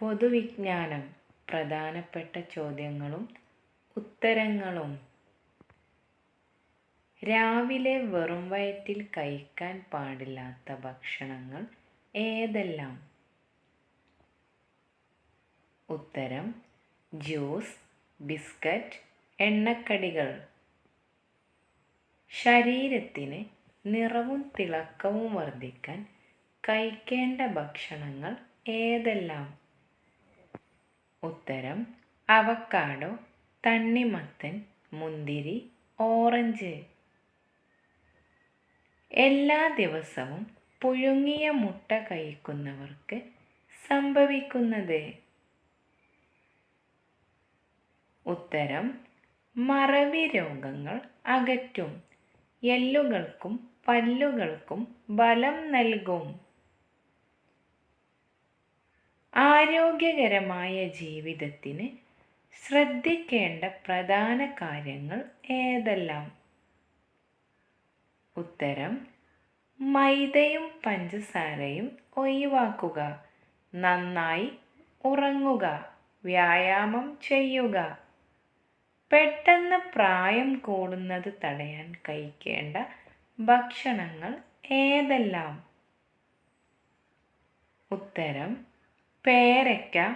പൊതുവിജ്ഞാനം. പ്രധാനപ്പെട്ട ചോദ്യങ്ങളും ഉത്തരങ്ങളും. രാവിലെ വെറും വയറ്റിൽ കഴിക്കാൻ പാടില്ലാത്ത ഭക്ഷണങ്ങൾ ഏതെല്ലാം? ഉത്തരം ജ്യൂസ് ബിസ്ക്കറ്റ് എണ്ണക്കടികൾ. ശരീരത്തിന് നിറവും തിളക്കവും വർദ്ധിക്കാൻ കഴിക്കേണ്ട ഭക്ഷണങ്ങൾ ഏതെല്ലാം? ഉത്തരം അവക്കാഡോ തണ്ണിമത്തൻ മുന്തിരി ഓറഞ്ച്. എല്ലാ ദിവസവും പുഴുങ്ങിയ മുട്ട കഴിക്കുന്നവർക്ക് സംഭവിക്കുന്നത്. ഉത്തരം മറവി രോഗങ്ങൾ അകറ്റും. എല്ലുകൾക്കും പല്ലുകൾക്കും ബലം നൽകും. ആരോഗ്യകരമായ ജീവിതത്തിന് ശ്രദ്ധിക്കേണ്ട പ്രധാന കാര്യങ്ങൾ ഏതെല്ലാം? ഉത്തരം മൈദയും പഞ്ചസാരയും ഒഴിവാക്കുക നന്നായി ഉറങ്ങുക വ്യായാമം ചെയ്യുക. പെട്ടെന്ന് പ്രായം കൂടുന്നത് തടയാൻ കഴിക്കേണ്ട ഭക്ഷണങ്ങൾ ഏതെല്ലാം? ഉത്തരം പേരയ്ക്ക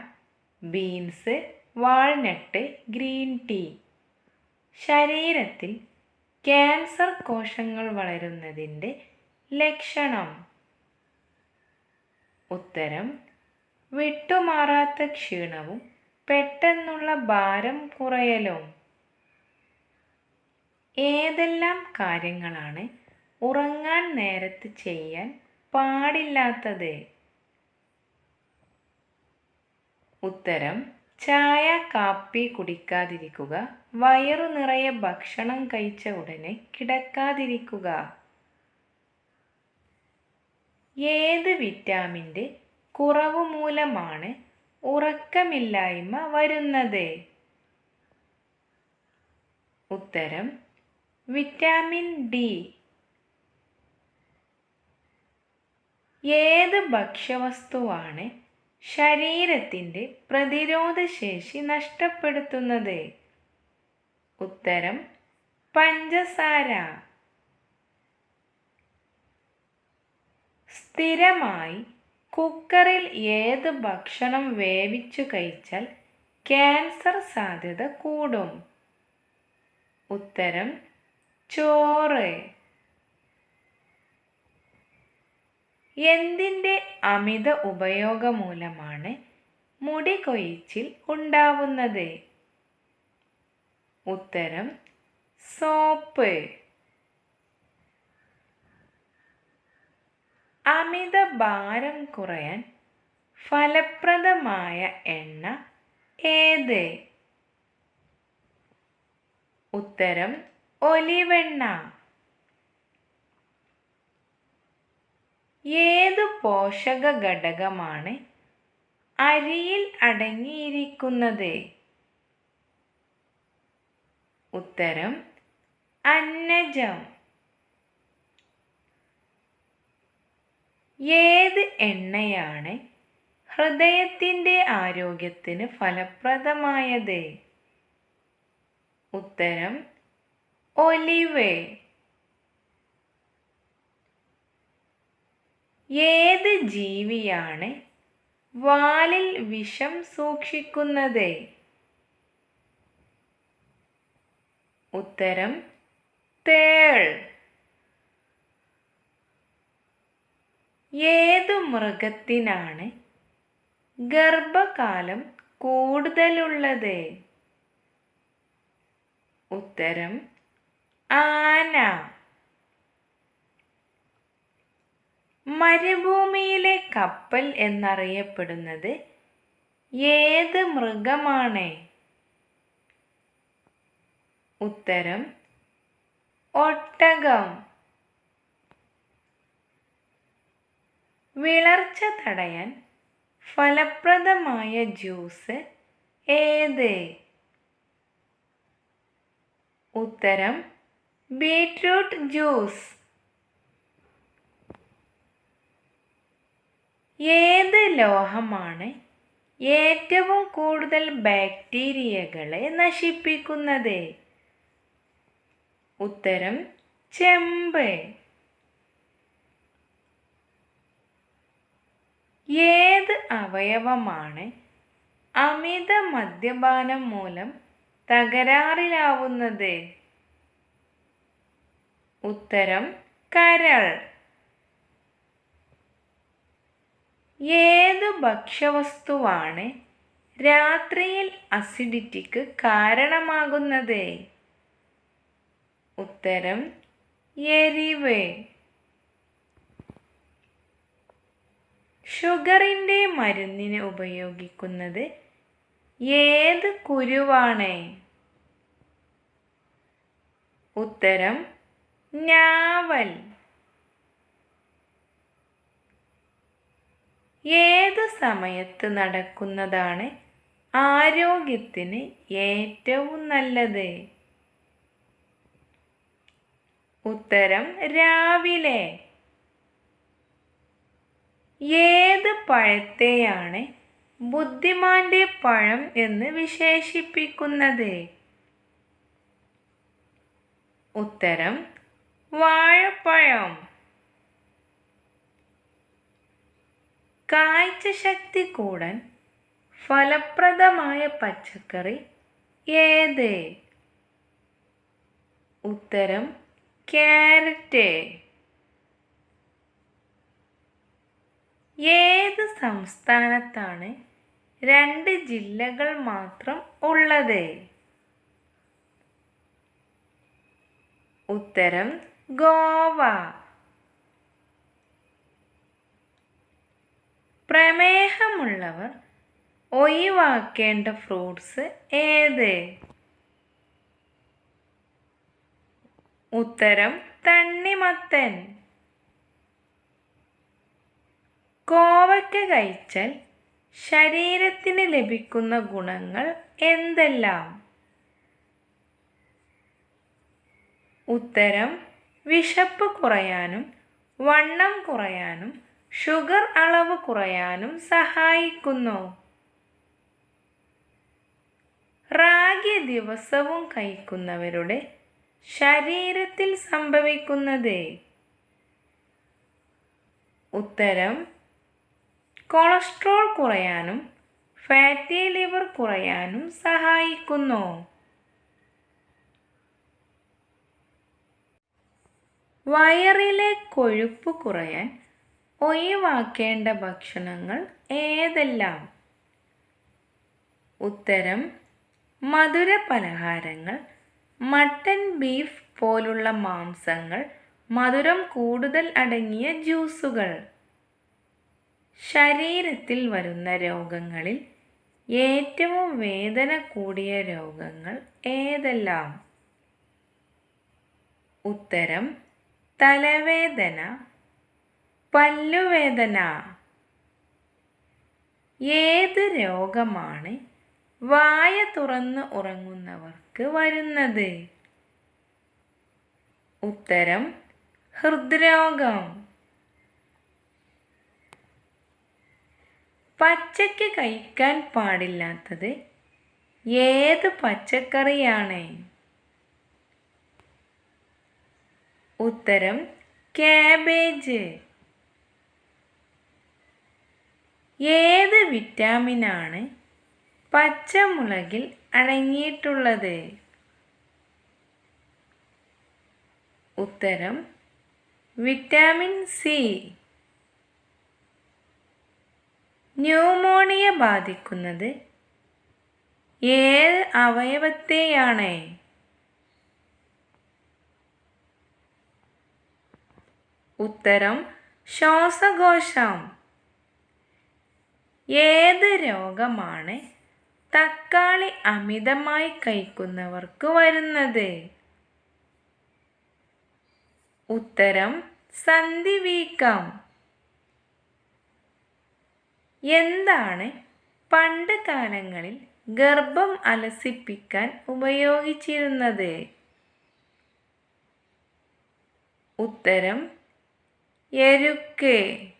ബീൻസ് വാൾനട്ട് ഗ്രീൻ ടീ. ശരീരത്തിൽ ക്യാൻസർ കോശങ്ങൾ വളരുന്നതിന്റെ ലക്ഷണം. ഉത്തരം വിട്ടുമാറാത്ത ക്ഷീണവും പെട്ടെന്നുള്ള ഭാരം കുറയലും. ഏതെല്ലാം കാര്യങ്ങളാണ് ഉറങ്ങാൻ നേരത്ത് ചെയ്യാൻ പാടില്ലാത്തത്? ഉത്തരം ചായ കാപ്പി കുടിക്കാതിരിക്കുക. വയറു നിറയെ ഭക്ഷണം കഴിച്ച ഉടനെ കിടക്കാതിരിക്കുക. ഏത് വിറ്റാമിന്റെ കുറവ് മൂലമാണ് ഉറക്കമില്ലായ്മ വരുന്നത്? ഉത്തരം വിറ്റാമിൻ ഡി. ഏത് ഭക്ഷ്യവസ്തുവാണ് ശരീരത്തിന്റെ പ്രതിരോധശേഷി നഷ്ടപ്പെടുത്തുന്നത്. ഉത്തരം പഞ്ചസാര. സ്ഥിരമായി കുക്കറിൽ ഏത് ഭക്ഷണം വേവിച്ചു കഴിച്ചാൽ ക്യാൻസർ സാധ്യത കൂടും. ഉത്തരം ചോറ്. എന്തിന്റെ അമിത ഉപയോഗം മൂലമാണ് മുടി കൊഴിച്ചിൽ ഉണ്ടാവുന്നത്? ഉത്തരം സോപ്പ്. അമിത ഭാരം കുറയാൻ ഫലപ്രദമായ എണ്ണ ഏത്? ഉത്തരം ഒലിവെണ്ണ. ഏതു പോഷക ഘടകമാണ് അരിയിൽ അടങ്ങിയിരിക്കുന്നത്? ഉത്തരം അന്നജം. ഏത് എണ്ണയാണ് ഹൃദയത്തിന്റെ ആരോഗ്യത്തിന് ഫലപ്രദമായത്? ഉത്തരം ഒലിവ്. ഏത് ജീവിയാണ് വാലിൽ വിഷം സൂക്ഷിക്കുന്നത്? ഉത്തരം തേൾ. ഏതു മൃഗത്തിനാണ് ഗർഭകാലം കൂടുതലുള്ളത്? ഉത്തരം ആന. മരുഭൂമിയിലെ കപ്പൽ എന്നറിയപ്പെടുന്നത് ഏത് മൃഗമാണ്? ഉത്തരം ഒട്ടകം. വിളർച്ച തടയാൻ ഫലപ്രദമായ ജ്യൂസ് ഏത്? ഉത്തരം ബീറ്റ്റൂട്ട് ജ്യൂസ്. ഏത് ലോഹമാണ് ഏറ്റവും കൂടുതൽ ബാക്ടീരിയകളെ നശിപ്പിക്കുന്നത്? ഉത്തരം ചെമ്പ്. ഏത് അവയവമാണ് അമിത മദ്യപാനം മൂലം തകരാറിലാവുന്നത്? ഉത്തരം കരൾ. ഏതു ഭക്ഷ്യവസ്തുവാണ് രാത്രിയിൽ അസിഡിറ്റിക്ക് കാരണമാകുന്നത്? ഉത്തരം എരിവ്. ഷുഗറിന്റെ മരുന്നിന് ഉപയോഗിക്കുന്നത് ഏത് കുരുവാണ്? ഉത്തരം ഞാവൽ. ഏത് സമയത്ത് നടക്കുന്നതാണ് ആരോഗ്യത്തിന് ഏറ്റവും നല്ലത്? ഉത്തരം രാവിലെ. ഏത് പഴത്തെയാണ് ബുദ്ധിമാന്റെ പഴം എന്ന് വിശേഷിപ്പിക്കുന്നത്? ഉത്തരം വാഴപ്പഴം. കാഴ്ചശക്തി കൂടാൻ ഫലപ്രദമായ പച്ചക്കറി ഏത്? ഉത്തരം ക്യാരറ്റ്. ഏത് സംസ്ഥാനത്താണ് രണ്ട് ജില്ലകൾ മാത്രം ഉള്ളത്? ഉത്തരം ഗോവ. പ്രമേഹമുള്ളവർ ഒഴിവാക്കേണ്ട ഫ്രൂട്ട്സ് ഏത്? ഉത്തരം തണ്ണിമത്തൻ. കോവയ്ക്ക കഴിച്ചാൽ ശരീരത്തിന് ലഭിക്കുന്ന ഗുണങ്ങൾ എന്തെല്ലാം? ഉത്തരം വിശപ്പ് കുറയാനും വണ്ണം കുറയാനും ഷുഗർ അളവ് കുറയാനും സഹായിക്കുന്നു. റാഗി ദിവസവും കഴിക്കുന്നവരുടെ ശരീരത്തിൽ സംഭവിക്കുന്നത്. ഉത്തരം കൊളസ്ട്രോൾ കുറയാനും ഫാറ്റി ലിവർ കുറയാനും സഹായിക്കുന്നു. വയറിലെ കൊഴുപ്പ് കുറയാൻ ഒഴിവാക്കേണ്ട ഭക്ഷണങ്ങൾ ഏതെല്ലാം? ഉത്തരം മധുര പലഹാരങ്ങൾ മട്ടൻ ബീഫ് പോലുള്ള മാംസങ്ങൾ മധുരം കൂടുതൽ അടങ്ങിയ ജ്യൂസുകൾ. ശരീരത്തിൽ വരുന്ന രോഗങ്ങളിൽ ഏറ്റവും വേദന കൂടിയ രോഗങ്ങൾ ഏതെല്ലാം? ഉത്തരം തലവേദന പല്ലുവേദന. ഏത് രോഗമാണ് വായ തുറന്ന് ഉറങ്ങുന്നവർക്ക് വരുന്നത്? ഉത്തരം ഹൃദ്രോഗം. പച്ചയ്ക്ക് കഴിക്കാൻ പാടില്ലാത്തത് ഏത് പച്ചക്കറിയാണ്? ഉത്തരം കാബേജ് ഏത് വിറ്റാമിനാണ് പച്ചമുളകിൽ അടങ്ങിയിട്ടുള്ളത്? ഉത്തരം വിറ്റാമിൻ സി. ന്യൂമോണിയ ബാധിക്കുന്നത് ഏത് അവയവത്തെയാണ്? ഉത്തരം ശ്വാസകോശം. ഏത് രോഗമാണ് തക്കാളി അമിതമായി കഴിക്കുന്നവർക്ക് വരുന്നത്? ഉത്തരം സന്ധിവീക്കം എന്താണ് പണ്ട് കാലങ്ങളിൽ ഗർഭം അലസിപ്പിക്കാൻ ഉപയോഗിച്ചിരുന്നത്? ഉത്തരം എരുക്ക്.